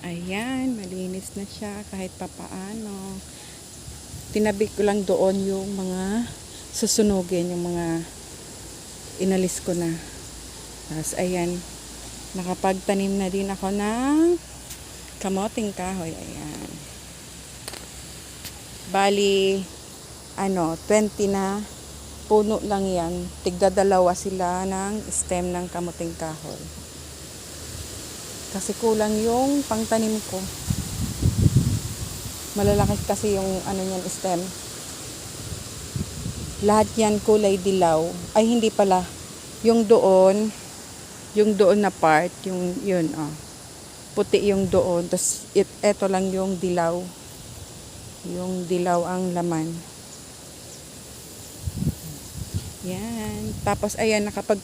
Ayan, malinis na siya kahit papaano. Tinabi ko lang doon yung mga susunugin, yung mga inalis ko na. Tapos ayan, nakapagtanim na din ako ng kamoting kahoy. Ayan. Bali, ano, 20 na puno lang yan. Tigdadalawa sila ng stem ng kamuting kahoy. Kasi kulang yung pangtanim ko. Malalaki kasi yung ano niyan stem. Lahat yan kulay dilaw. Ay hindi pala. Yung doon, yung doon na part, yung yun oh. Puti yung doon. Tapos it, eto lang yung dilaw. Yung dilaw ang laman. Yan. Tapos ayan nakapag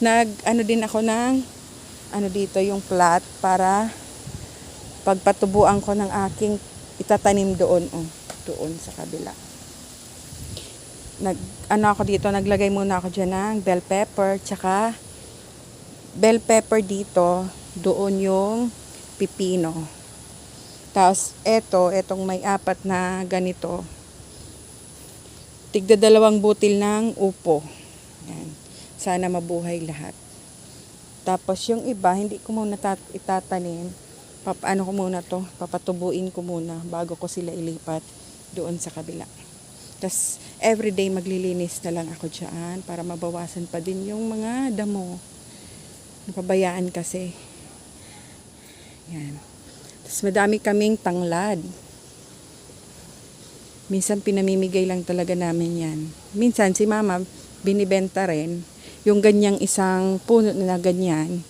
nag ano din ako ng ano dito yung plat para pagpatubuan ko ng aking itatanim doon oh, doon sa kabila. Nag ano ako dito, naglagay muna ako diyan ng bell pepper tsaka bell pepper dito, doon yung pipino. Tapos eto, etong may apat na ganito. Tigda dalawang butil ng upo. Yan. Sana mabuhay lahat. Tapos yung iba, hindi ko muna tat- itatanim. Papaano ko muna to, papatubuin ko muna bago ko sila ilipat doon sa kabila. Tapos everyday maglilinis na lang ako dyan para mabawasan pa din yung mga damo. Napabayaan kasi. Yan. Tapos madami kaming tanglad. Minsan pinamimigay lang talaga namin yan. Minsan si mama binibenta rin. Yung ganyang isang puno na ganyan,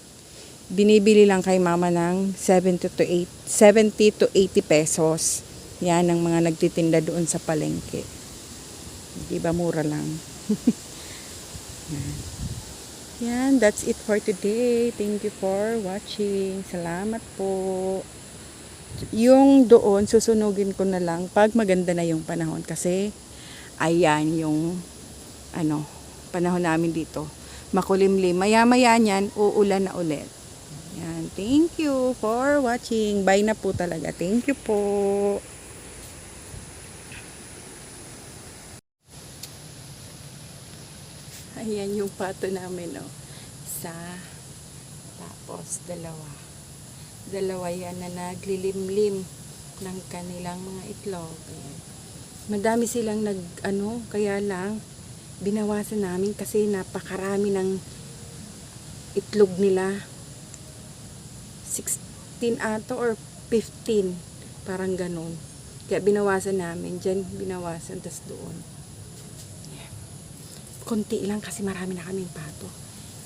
binibili lang kay mama ng 70 to 8, 70 to 80 pesos. Yan ang mga nagtitinda doon sa palengke. Di ba mura lang? Yan. Yan, that's it for today. Thank you for watching. Salamat po. Yung doon, susunugin ko na lang pag maganda na yung panahon. Kasi, ayan yung, ano, panahon namin dito. Makulimlim. Maya-maya niyan, uulan na ulit. Yan. Thank you for watching. Bye na po talaga. Thank you po. Ayan yung pato namin, oh. Isa. Tapos, dalawa. Dalawa yan na naglilimlim ng kanilang mga itlog. Madami silang nag, ano, kaya lang, binawasan namin kasi napakarami ng itlog nila. 16 ato or 15. Parang ganun. Kaya binawasan namin. Diyan binawasan, tas doon konti lang kasi marami na kaming pato.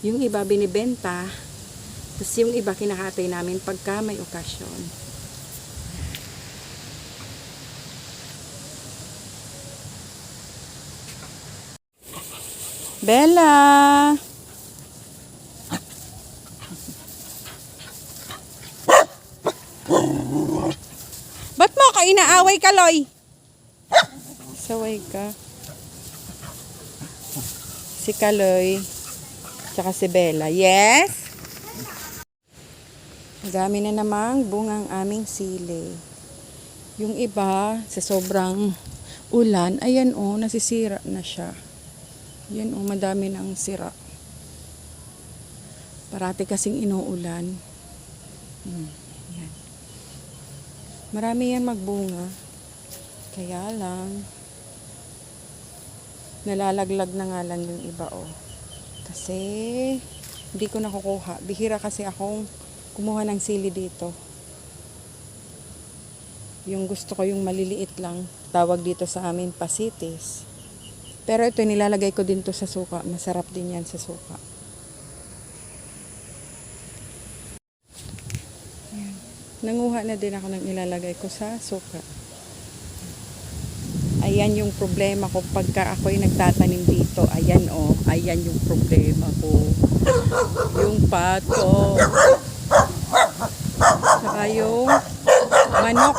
Yung iba binibenta, tapos yung iba kinakatay namin pagka may okasyon. Bella! Ba't mo ka inaaway ka, Loy? Saway ka si Kaloy, tsaka si Bella. Yes? Dami na namang bungang aming sili. Yung iba, sa sobrang ulan, ayan o, oh, nasisira na siya. Yan o, oh, madami ng sira. Parati kasing inuulan. Hmm, yan. Marami yan magbunga. Kaya lang, nalalaglag na nga lang yung iba oh. Kasi hindi ko nakukuha. Bihira kasi akong kumuha ng sili dito. Yung gusto ko yung maliliit lang. Tawag dito sa amin pasitis. Pero ito nilalagay ko din to sa suka. Masarap din yan sa suka. Nanguha na din ako ng ilalagay ko sa suka. Ayan yung problema ko pagka ako'y nagtatanim dito. Ayan oh, ayan yung problema ko. Yung pato. Saka yung manok.